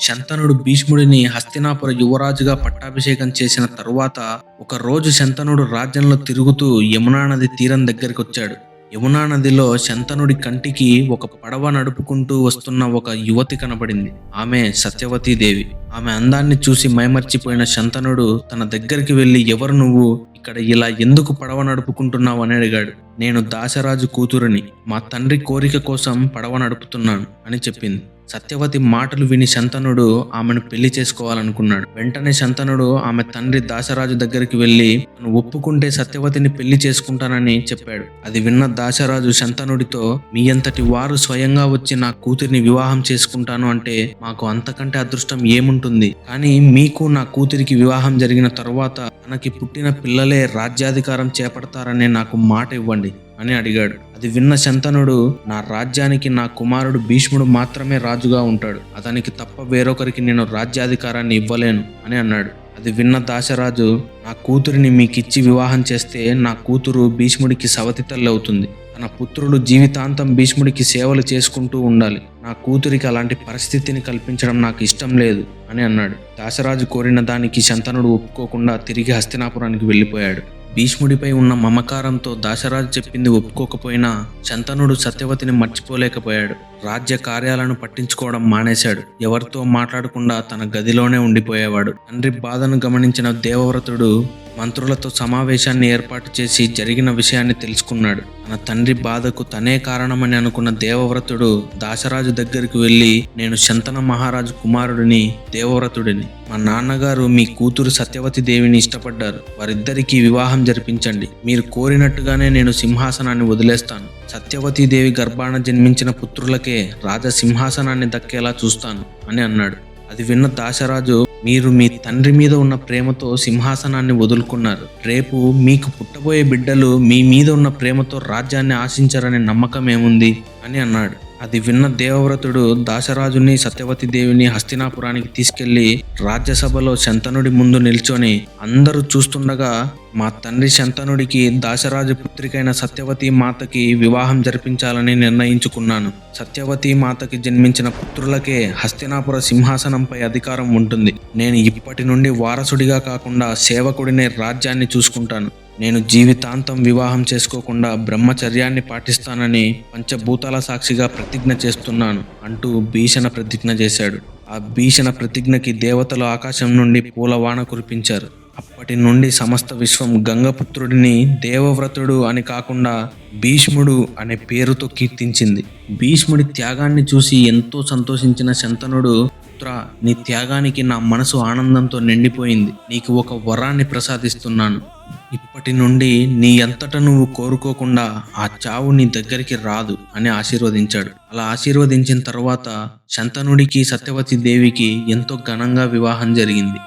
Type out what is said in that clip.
శంతనుడు భీష్ముడిని హస్తినాపుర యువరాజుగా పట్టాభిషేకం చేసిన తరువాత ఒకరోజు శంతనుడు రాజ్యంలో తిరుగుతూ యమునా నది తీరం దగ్గరికి వచ్చాడు. యమునా నదిలో శంతనుడి కంటికి ఒక పడవ నడుపుకుంటూ వస్తున్న ఒక యువతి కనబడింది. ఆమె సత్యవతీదేవి. ఆమె అందాన్ని చూసి మైమర్చిపోయిన శంతనుడు తన దగ్గరికి వెళ్ళి ఎవరు నువ్వు? ఇక్కడ ఇలా ఎందుకు పడవ నడుపుకుంటున్నావు అని అడిగాడు. నేను దాసరాజు కూతురుని మా తండ్రి కోరిక కోసం పడవ నడుపుతున్నాను అని చెప్పింది. సత్యవతి మాటలు విని శంతనుడు ఆమెను పెళ్ళి చేసుకోవాలనుకున్నాడు. వెంటనే శంతనుడు ఆమె తండ్రి దాసరాజు దగ్గరికి వెళ్ళి "తను ఒప్పుకుంటే సత్యవతిని పెళ్ళి చేసుకుంటానని చెప్పాడు. అది విన్న దాసరాజు శంతనుడితో మీ అంతటి వారు స్వయంగా వచ్చి నా కూతురిని వివాహం చేసుకుంటాను అంటే మాకు అంతకంటే అదృష్టం ఏముంటుంది? కానీ మీకు నా కూతురికి వివాహం జరిగిన తర్వాత తనకి పుట్టిన పిల్లలే రాజ్యాధికారం చేపడతారనే నాకు మాట ఇవ్వండి అని అడిగాడు. అది విన్న శంతనుడు నా రాజ్యానికి నా కుమారుడు భీష్ముడు మాత్రమే రాజుగా ఉంటాడు. అతనికి తప్ప వేరొకరికి నేను రాజ్యాధికారాన్ని ఇవ్వలేను అని అన్నాడు. అది విన్న దాశరాజు నా కూతురిని మీకిచ్చి వివాహం చేస్తే నా కూతురు భీష్ముడికి సవతి తల్లి అవుతుంది. తన పుత్రుడు జీవితాంతం భీష్ముడికి సేవలు చేసుకుంటూ ఉండాలి. నా కూతురికి అలాంటి పరిస్థితిని కల్పించడం నాకు ఇష్టం లేదు అని అన్నాడు. దాసరాజు కోరిన దానికి శంతనుడు ఒప్పుకోకుండా తిరిగి హస్తినాపురానికి వెళ్ళిపోయాడు. భీష్ముడిపై ఉన్న మమకారంతో దాశరాజు చెప్పింది ఒప్పుకోకపోయినా శంతనుడు సత్యవతిని మర్చిపోలేకపోయాడు. రాజ్య కార్యాలను పట్టించుకోవడం మానేశాడు. ఎవరితో మాట్లాడకుండా తన గదిలోనే ఉండిపోయేవాడు. తండ్రి బాధను గమనించిన దేవవ్రతుడు మంత్రులతో సమావేశాన్ని ఏర్పాటు చేసి జరిగిన విషయాన్ని తెలుసుకున్నాడు. తన తండ్రి బాధకు తనే కారణమని అనుకున్న దేవవ్రతుడు దాశరాజు దగ్గరికి వెళ్ళి నేను శంతన మహారాజు కుమారుడిని దేవవ్రతుడిని. మా నాన్నగారు మీ కూతురు సత్యవతి దేవిని ఇష్టపడ్డారు. వారిద్దరికీ వివాహం జరిపించండి. మీరు కోరినట్టుగానే నేను సింహాసనాన్ని వదిలేస్తాను. సత్యవతీ దేవి గర్భాన జన్మించిన పుత్రులకే రాజ సింహాసనాన్ని దక్కేలా చూస్తాను అని అన్నాడు. అది విన్న దాశరాజు మీరు మీ తండ్రి మీద ఉన్న ప్రేమతో సింహాసనాన్ని వదులుకున్నారు. రేపు మీకు పుట్టబోయే బిడ్డలు మీ మీద ఉన్న ప్రేమతో రాజ్యాన్ని ఆశించారనే నమ్మకం ఏముంది? అని అన్నాడు. అది విన్న దేవవ్రతుడు దాశరాజుని సత్యవతి దేవిని హస్తినాపురానికి తీసుకెళ్ళి రాజ్యసభలో శంతనుడి ముందు నిల్చొని అందరూ చూస్తుండగా మా తండ్రి శంతనుడికి దాశరాజు పుత్రికైన సత్యవతి మాతకి వివాహం జరిపించాలని నిర్ణయించుకున్నాను. సత్యవతి మాతకి జన్మించిన పుత్రులకే హస్తినాపుర సింహాసనంపై అధికారం ఉంటుంది. నేను ఇప్పటి నుండి వారసుడిగా కాకుండా సేవకుడినే రాజ్యాన్ని చూసుకుంటాను. నేను జీవితాంతం వివాహం చేసుకోకుండా బ్రహ్మచర్యాన్ని పాటిస్తానని పంచభూతాల సాక్షిగా ప్రతిజ్ఞ చేస్తున్నాను అంటూ భీషణ ప్రతిజ్ఞ చేశాడు. ఆ భీషణ ప్రతిజ్ఞకి దేవతలు ఆకాశం నుండి పూలవాన కురిపించారు. అప్పటి నుండి సమస్త విశ్వం గంగపుత్రుడిని దేవవ్రతుడు అని కాకుండా భీష్ముడు అనే పేరుతో కీర్తించింది. భీష్ముడి త్యాగాన్ని చూసి ఎంతో సంతోషించిన శంతనుడు పుత్ర నీ త్యాగానికి నా మనసు ఆనందంతో నిండిపోయింది. నీకు ఒక వరాన్ని ప్రసాదిస్తున్నాను. ఇప్పటి నుండి నీ అంతట నువ్వు కోరుకోకుండా ఆ చావు నీ దగ్గరికి రాదు అని ఆశీర్వదించాడు. అలా ఆశీర్వదించిన తర్వాత శంతనుడికి సత్యవతి దేవికి ఎంతో ఘనంగా వివాహం జరిగింది.